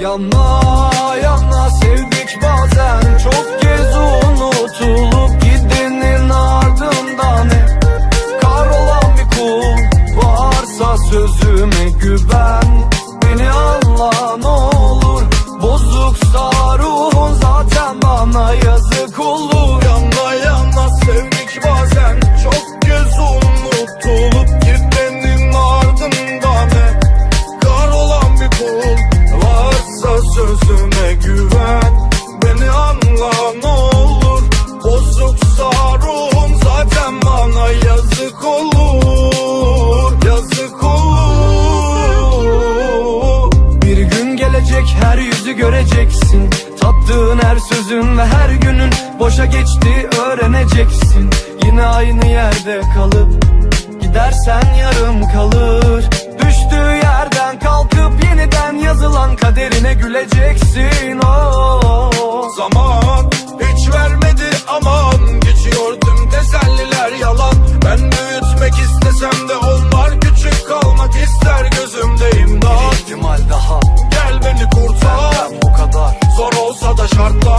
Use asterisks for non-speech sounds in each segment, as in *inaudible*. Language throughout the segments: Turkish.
Yanına yanına sevdik bazen. Çok kez unutulur yüzün ve her günün boşa geçti öğreneceksin. Yine aynı yerde kalıp gidersen yarım kalır. Düştüğü yerden kalkıp yeniden yazılan kaderine güleceksin. Oh. Zaman hiç vermedi aman. Geçiyor tüm teselliler yalan. Ben büyütmek istesem de onlar küçük kalmak ister. Gözümde imdat. Bir ihtimal daha. Gel beni kurtar. Bu kadar. Zor olsa da şartlar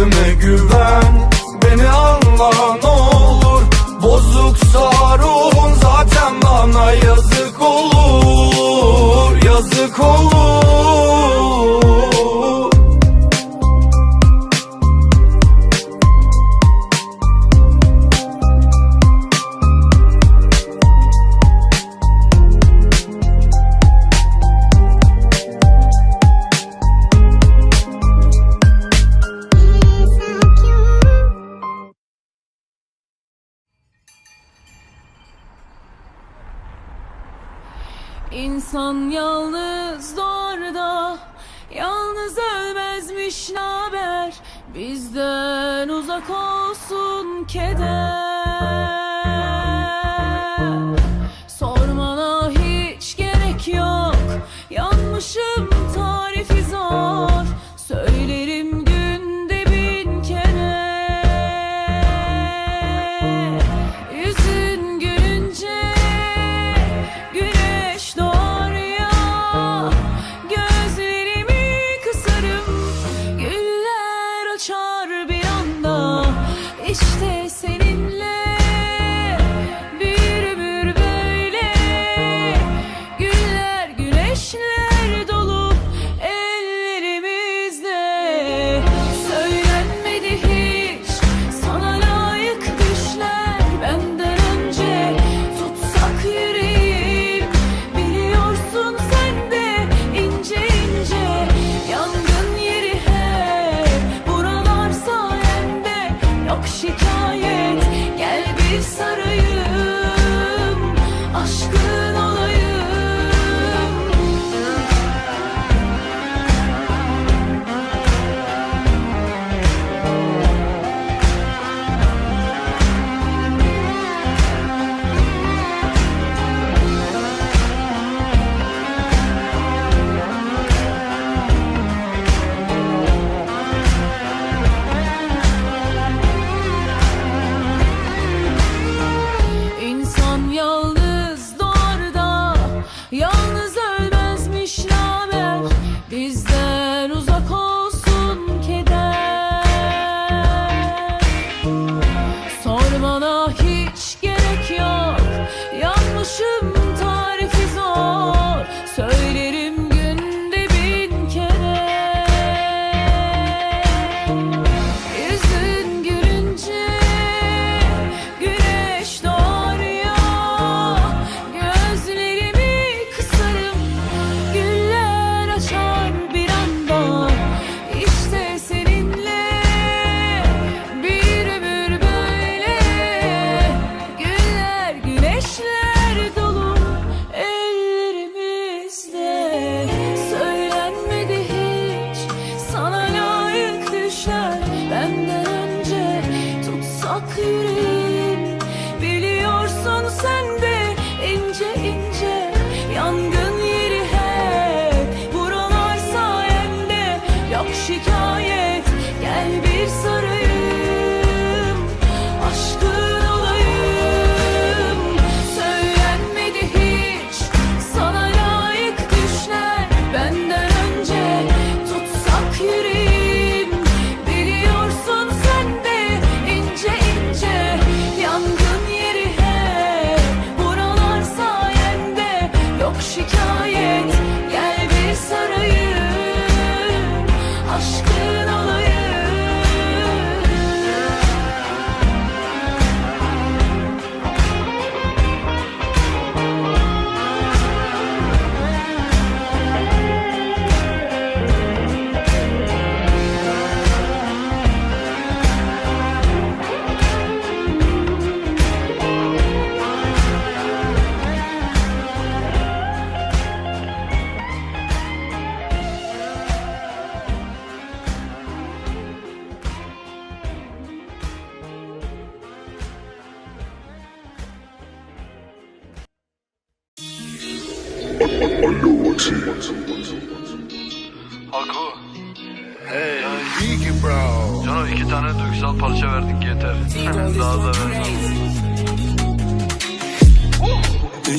Kalbime güven Beni anla ne olur. Bozuk sarun Zaten bana yazık olur Yazık olur. İnsan yalnız doğru Yalnız ölmezmiş naber? Bizden uzak olsun keder.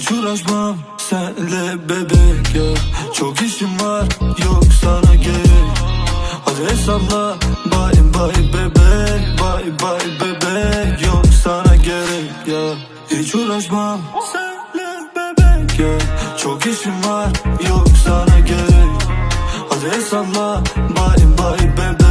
Hiç uğraşmam senle bebek ya. Çok işim var yok sana gerek Hadi hesapla bye bye bebek Bye bye bebek. Yok sana gerek ya. Hiç uğraşmam senle bebek ya. Çok işim var yok sana gerek. Hadi hesapla bye bye bebek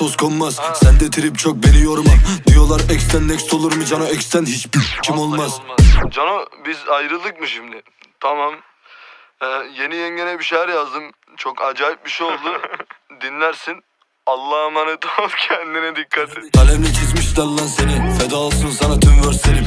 toz konmaz Sende trip çok beni yorma Diyorlar ex'ten next olur mu cana ex'ten hiçbir kim olmaz Cano biz ayrıldık mı şimdi? Tamam. Ee, yeni yengene bir şeyler yazdım. Çok acayip bir şey oldu. *laughs* Dinlersin. Allah'a emanet ol. *laughs* Kendine dikkat et. Kalemle çizmişler lan seni Feda olsun sana tüm verslerim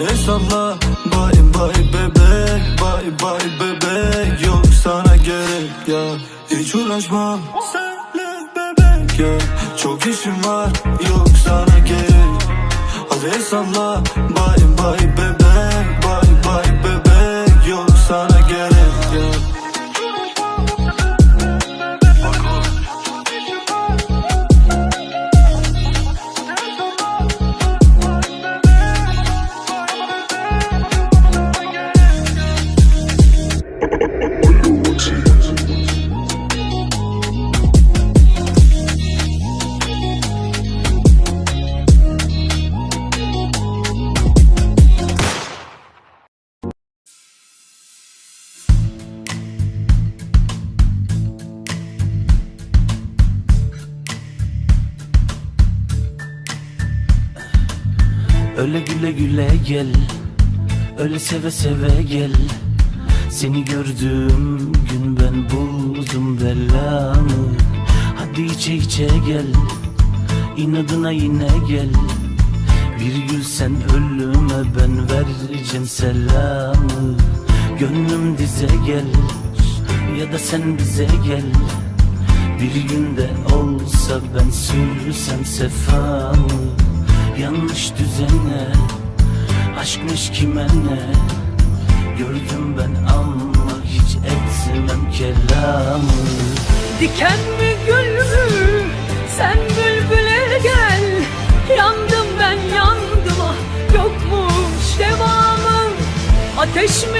Hadi hesapla bye bye bebek Bye bye bebek yok sana gerek ya. Hiç uğraşmam senle bebek ya. Çok işim var. Yok sana gerek. Hadi hesapla bye bye bebek Öyle güle güle gel Öyle seve seve gel. Seni gördüğüm gün ben buldum belamı Hadi içe içe gel İnadına yine gel. Bir gül sen ölüme ben vereceğim selamı. Gönlüm dize gel Ya da sen bize gel. Bir günde olsa ben sürsem sefamı Yanlış düzene Aşkmış kime ne Gördüm ben ama hiç etmem kelamı. Diken mi gül mü sen bülbüle gel. Yandım ben yandım ah yokmuş devamı. Ateş mi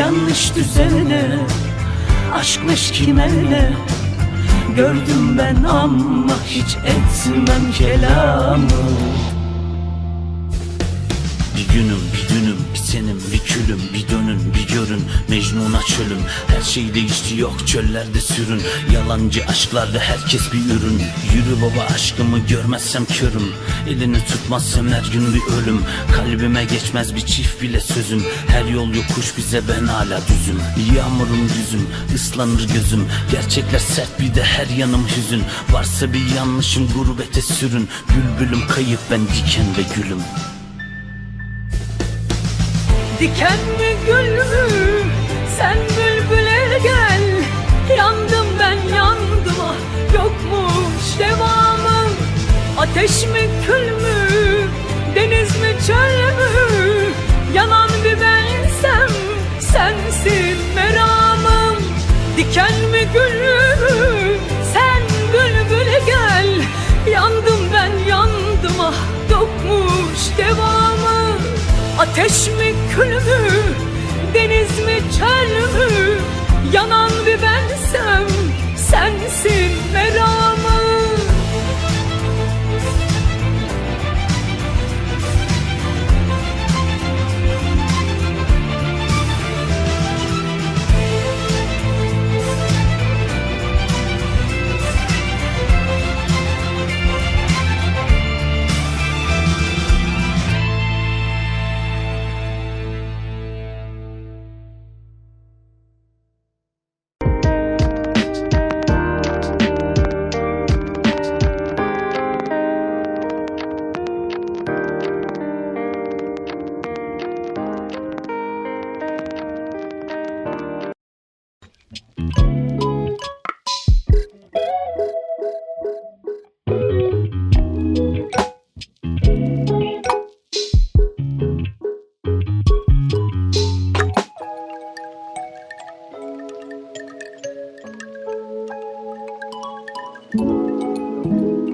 Yanlış düzene Aşkmış kime ne Gördüm ben ama hiç etmem kelamı günüm bir dünüm bir senim bir külüm bir dönün bir görün Mecnun'a çölüm her şey değişti yok çöllerde sürün. Yalancı aşklarda herkes bir ürün. Yürü baba aşkımı görmezsem körüm. Elini tutmazsam her gün bir ölüm. Kalbime geçmez bir çift bile sözüm. Her yol yokuş bize ben hala düzüm. Yağmurum düzüm ıslanır gözüm. Gerçekler sert bir de her yanım hüzün. Varsa bir yanlışım gurbete sürün. Bülbülüm kayıp ben diken ve gülüm Diken mi gül mü sen bülbüle gel. Yandım ben yandım ah. Yokmuş devamı. Ateş mi kül mü? Deniz mi çöl mü? Yanan bir bensem sensin meramım. Diken mi gül mü Ateş mi kül mü deniz mi çöl mü? Yanan bir bensem sensin meramı